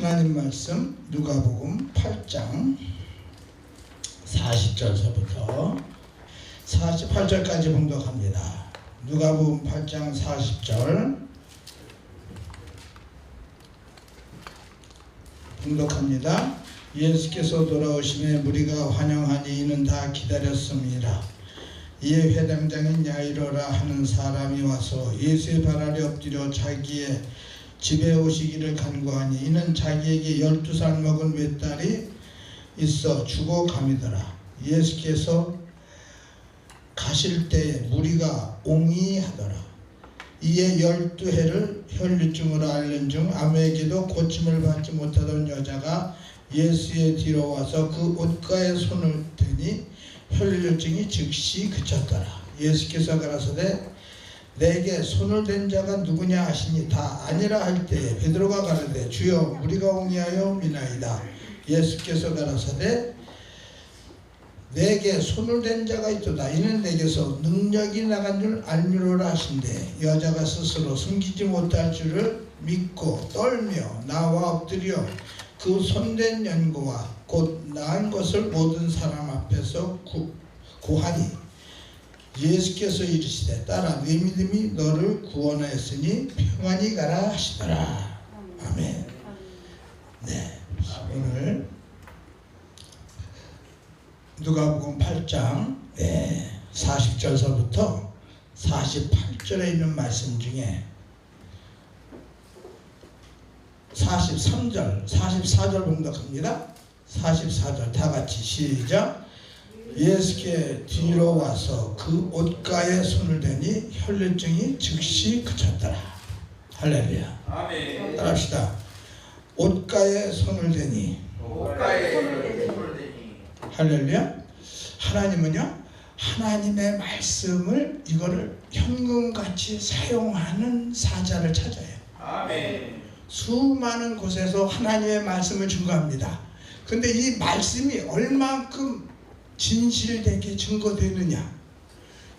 하나님 말씀 누가복음 8장 40절서부터 48절까지 봉독합니다. 누가복음 8장 40절 봉독합니다. 예수께서 돌아오심에 무리가 환영하니 이는 다 기다렸습니다. 이에 회당장인 야이로라 하는 사람이 와서 예수의 발 아래 엎드려 자기의 집에 오시기를 간구하니 이는 자기에게 열두 살 먹은 외딸이 있어 죽어감이더라. 예수께서 가실 때에 무리가 옹이하더라. 이에 열두 해를 혈류증으로 앓는 중 아무에게도 고침을 받지 못하던 여자가 예수의 뒤로 와서 그 옷가에 손을 대니 혈류증이 즉시 그쳤더라. 예수께서 가라사대 내게 손을 댄 자가 누구냐 하시니 다 아니라 할 때에 베드로가 가라되 주여 우리가 옹이하여 미나이다. 예수께서 가라사대 내게 손을 댄 자가 있도다. 이는 내게서 능력이 나간 줄 알미로라 하신대 여자가 스스로 숨기지 못할 줄을 믿고 떨며 나와 엎드려 그 손댄 연고와 곧 나은 것을 모든 사람 앞에서 구, 구하니 예수께서 이르시되 딸아 네 믿음이 너를 구원하였으니 평안히 가라 하시더라 아멘 네 오늘 누가복음 8장 네, 40절서부터 48절에 있는 말씀 중에 43절, 44절 봉독합니다. 44절 다 같이 시작. 예수께 뒤로 와서 그 옷가에 손을 대니 혈류증이 즉시 그쳤더라. 할렐루야. 아멘. 따라합시다. 옷가에 손을 대니 옷가에 손을 대니 할렐루야. 하나님은요. 하나님의 말씀을 이거를 현금같이 사용하는 사자를 찾아요. 아멘. 수많은 곳에서 하나님의 말씀을 증거합니다. 근데 이 말씀이 얼만큼 진실되게 증거되느냐?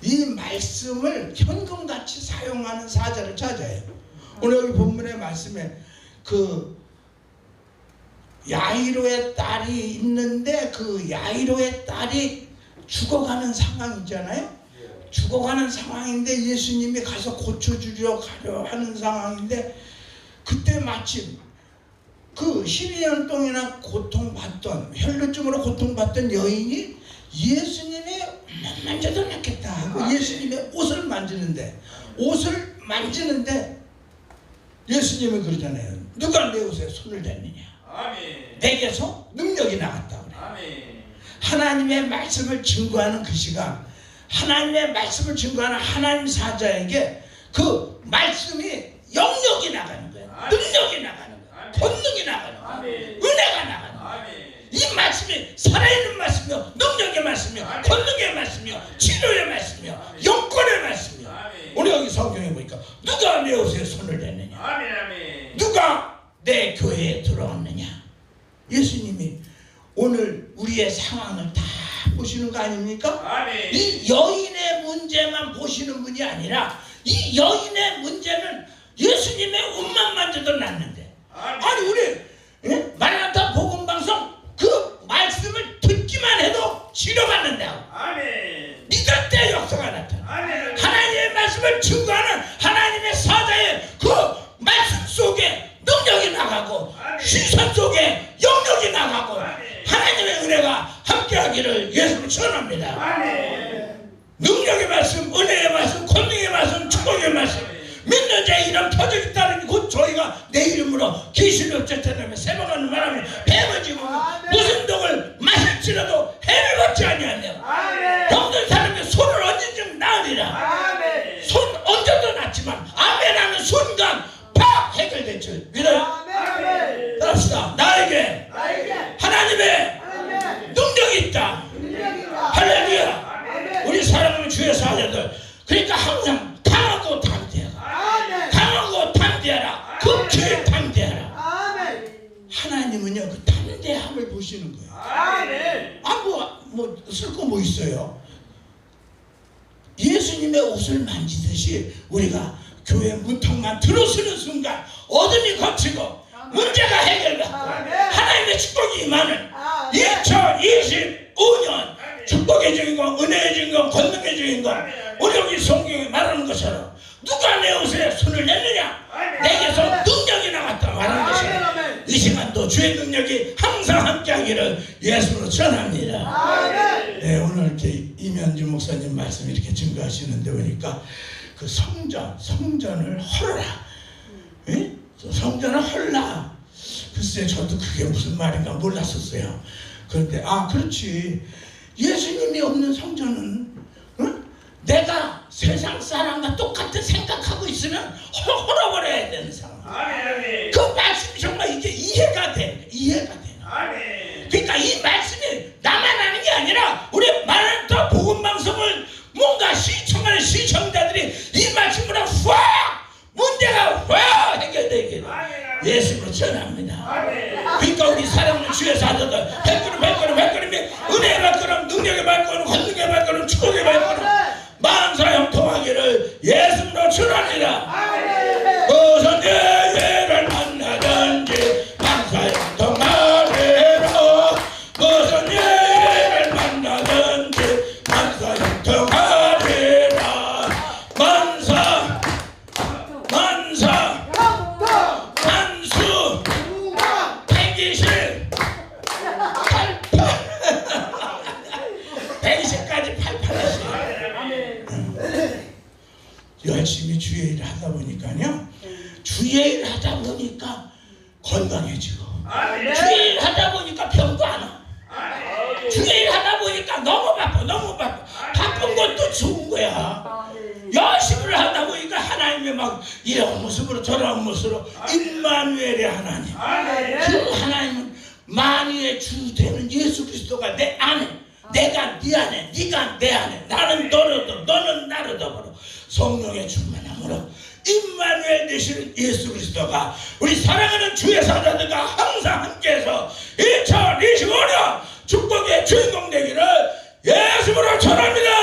이 말씀을 현금같이 사용하는 사자를 찾아요. 오늘 여기 본문의 말씀에 그 야이로의 딸이 있는데 그 야이로의 딸이 죽어가는 상황 있잖아요. 죽어가는 상황인데 예수님이 가서 고쳐주려 가려 하는 상황인데 그때 마침 그 12년 동안이나 고통받던 혈류증으로 고통받던 여인이 예수님의 만져도 낫겠다 하고 예수님의 옷을 만지는데 옷을 만지는데 예수님이 그러잖아요. 누가 내 옷에 손을 댔느냐? 아멘. 내게서 능력이 나갔다 그래. 아멘. 하나님의 말씀을 증거하는 그 시간, 하나님의 말씀을 증거하는 하나님 사자에게 그 말씀이 영역이 나가는 거예요. 능력이 나가는 거예요. 권능이 나가는 거예요. 아멘. 은혜가 나가는 거예요. 아멘. 이 말씀이 살아있는 말씀이요, 능력의 말씀이요, 아멘. 권능의 말씀이요, 치료의 말씀이요, 영권의 말씀이요. 아멘. 오늘 여기 성경에 보니까 내 옷에 손을 댔느냐? 아멘. 아멘. 누가 내 교회에 들어왔느냐? 예수님이 오늘 우리의 상황을 다 보시는 거 아닙니까? 아멘. 이 여인의 문제만 보시는 분이 아니라 이 여인의 문제는 예수님의 옷만 만져도 낫는데 아멘. 아니 우리 예? 마라나타 복음 방송 그 말씀을 듣기만 해도 치료받는다고 아멘. 믿을 때 역사가 나타나 아멘. 하나님의 말씀을 증거하는 하나님의 사자의 그 말씀 속에 능력이 나가고 아멘. 시선 속에 영역이 나가고 아멘. 하나님의 은혜가 함께하기를 예수로 전합니다. 아멘. 능력의 말씀, 은혜의 말씀, 권능의 말씀, 축복의 말씀 믿는 자의 이름 터져 있다는 곧 저희가 내 이름으로 귀신을 쫓아내며 세번하는 말하며 뱀을 지고 무슨 독을 마실지라도 해를 받지 아니하며 아멘. 병든 사람의 손을 얹은 나으리라 아멘. 손 얹어도 낫지만 아멘하는 순간 팍 해결될 줄 믿어요 아멘. 따라합시다 나에게 나에게 하나님의 아멘. 능력이 있다 능력이다. 할렐루야 아멘. 주의 사자들 그러니까 항상 강하고 담대하라 아멘. 강하고 담대하라 극히 담대하라 아멘. 하나님은요 그 담대함을 보시는 거예요 아멘. 아뭐 쓸거 뭐 있어요 예수님의 옷을 만지듯이 우리가 교회 문턱만 들어서는 순간 어둠이 거치고 문제가 해결돼 임하는 아멘. 2025년 축복의 주인공, 은혜의 주인공, 권능의 주인공 우리 여기 성경에 말하는 것처럼 누가 내 옷에 손을 냈느냐 내게서 능력이 나갔다 말하는 것이에요. 이 시간도 주의 능력이 항상 함께하기를 예수로 전합니다. 네, 오늘 이렇게 이면주 목사님 말씀 이렇게 증거하시는데 보니까 그 성전, 성전을 헐라. 예? 성전을 헐라. 글쎄, 저도 그게 무슨 말인가 몰랐었어요. 그런데, 아, 그렇지. 예수님이 없는 성전은, 어? 내가 세상 사람과 똑같은 생각하고 있으면 헐, 헐어버려야 되는 상황. 그 말씀이 정말 이게 이해가 돼. 이해가 돼. 아멘. 그러니까 이 말씀이 나만 아는 게 아니라 우리 많은 더 복음 방송을 뭔가 시청하는 시청자들이 이 말씀으로 확 문제가 확 해결되기를 예수로 전합니다. 아멘. 그러니까 우리 사랑하는 주의 사도들 백그룹 백그룹 백그룹이 은혜의 발걸음 능력의 발걸음 권능의 발걸음 축복의 발걸음 만사 형통하기를 예수로 전합니다. 주의 일을 하다 보니까 건강해지고 주의 일 하다 보니까 병도 안 와. 주의 일 하다 보니까 너무 바빠, 너무 바빠. 바쁜 것도 좋은 거야. 열심히 하다 보니까 하나님의 막 이런 모습으로 저런 모습으로 임마누엘의 하나님. 그 하나님은 만유의 주 되는 예수 그리스도가 내 안에, 내가 네 안에, 네가 내 안에, 나는 너를 더, 너는 나를 더불어 성령의 충만 임마누엘 되시는 예수 그리스도가 우리 사랑하는 주의 사자들과 항상 함께해서 2025년 축복의 주인공 되기를 예수로 전합니다.